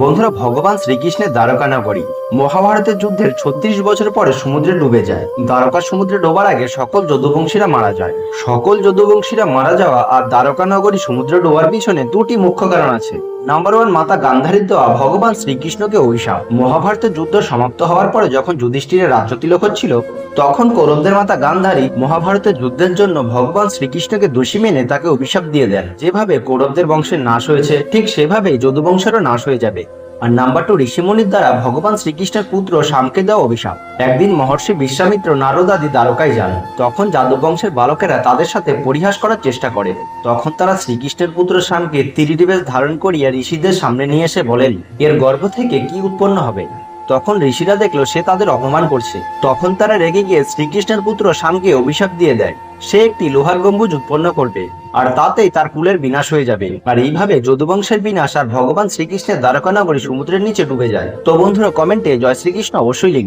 বন্ধুরা, ভগবান শ্রীকৃষ্ণের দ্বারকা নগরী মহাভারতের যুদ্ধের ছত্রিশ বছর পরে সমুদ্রে ডুবে যায়। দ্বারকা সমুদ্রে ডোবার আগে সকল যদুবংশীরা মারা যায়। সকল যদুবংশীরা মারা যাওয়া আর দ্বারকা নগরী সমুদ্রে ডোবার পিছনে দুটি মুখ্য কারণ আছে। নাম্বার ওয়ান মাতা গান্ধারীর দেওয়া, ভগবান শ্রীকৃষ্ণকে অভিশাপ মহাভারতের যুদ্ধ সমাপ্ত হওয়ার পরে যখন যুধিষ্ঠিরের রাজ্য তিলক হচ্ছিল, তখন কৌরবদের মাতা গান্ধারী মহাভারতের যুদ্ধের জন্য ভগবান শ্রীকৃষ্ণকে দোষী মেনে তাকে অভিশাপ দিয়ে দেন। যেভাবে কৌরবদের বংশের নাশ হয়েছে, ঠিক সেভাবেই যদুবংশেরও নাশ হয়ে যাবে। আর নাম্বার টু ঋষিমুনির দ্বারা ভগবান শ্রীকৃষ্ণের পুত্র শামকে দেওয়া অভিশাপ। একদিন মহর্ষি বিশ্বামিত্র নারদাদি দ্বারকায় যান। তখন যাদববংশের বালকেরা তাদের সাথে পরিহাস করার চেষ্টা করে। তখন তারা শ্রীকৃষ্ণের পুত্র শামকে ত্রিদিবেশ ধারণ করিয়া ঋষিদের সামনে নিয়ে এসে বলেন, এর গর্ভ থেকে কি উৎপন্ন হবে? তখন ঋষিরা দেখল সে তাদের অপমান করছে। তখন তারা রেগে গিয়ে শ্রীকৃষ্ণের পুত্র শামকে অভিশাপ দিয়ে দেয়। সে একটি লোহার গম্বুজ উৎপন্ন করবে, আর তাতেই তার কুলের বিনাশ হয়ে যাবে। আর এইভাবে যদুবংশের বিনাশ আর ভগবান শ্রীকৃষ্ণের দ্বারকা নগরী সমুদ্রের নিচে ডুবে যায়। তো বন্ধুরা, কমেন্টে জয় শ্রীকৃষ্ণ অবশ্যই লিখবে।